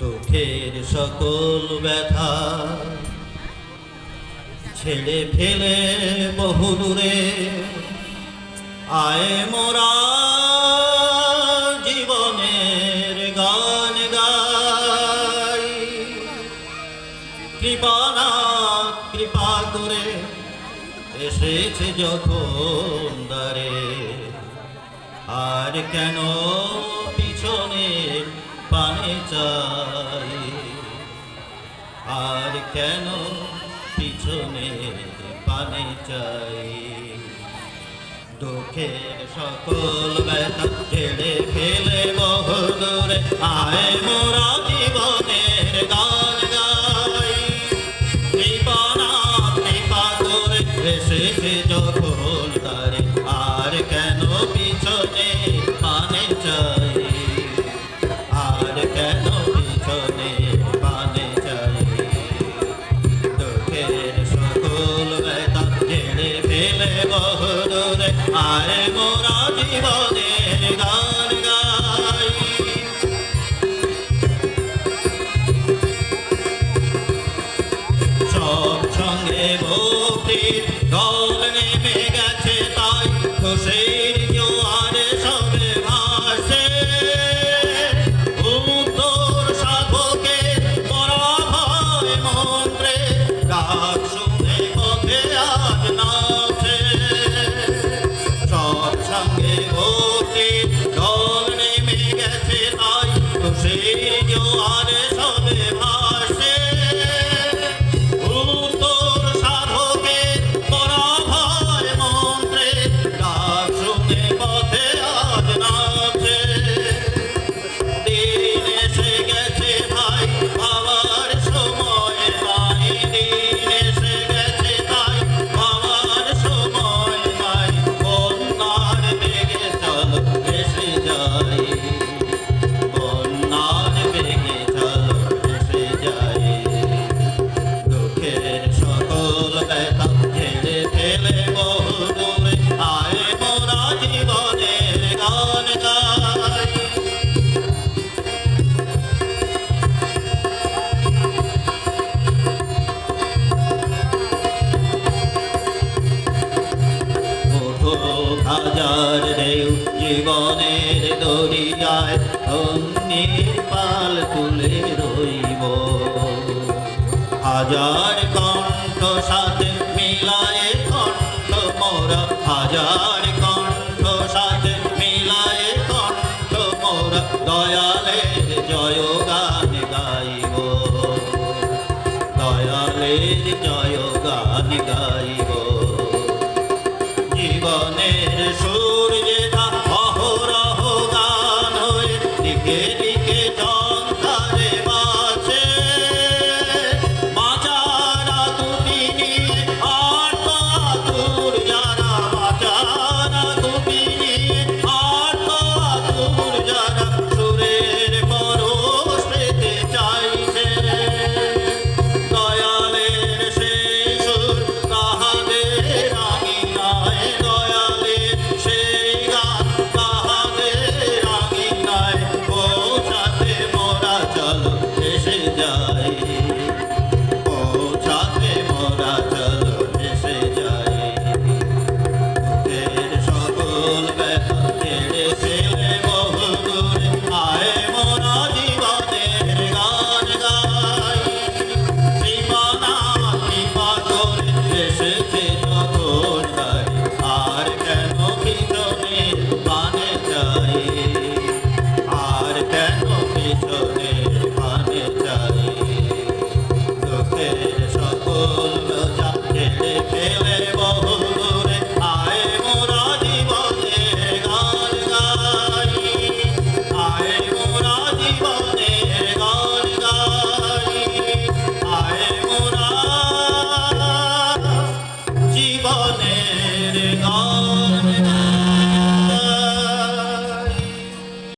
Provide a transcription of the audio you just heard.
দুঃখের সকল ব্যথা ছেড়ে ফেলে বহুদূরে আয় মোরা জীবনের কৃপা করে এসেছে যখন দারে আর কেন পিছনের পানে চাই। আর কেন পিছনে পানে চাই? দুঃখের সকল ব্যথা ছেড়ে ফেলে বহুদূরে আয় মোরা জীবনের গান গাই। কৃপা কৃপা করে এসেছে যখন সুদূরে আরে মোরা জীবনের গান সে জোয়ার সবে ভাই ভাষার ঢেউ জীবনের দরিয়ায় অগ্নি পাল তুলে রইব। হাজার কণ্ঠ সাথে মিলায় কণ্ঠ মোরা, হাজার কণ্ঠ সাথে মিলায় কণ্ঠ মোরা দয়ালে জয় গান গাইব। দয়ালে জয় গান গাইব। হে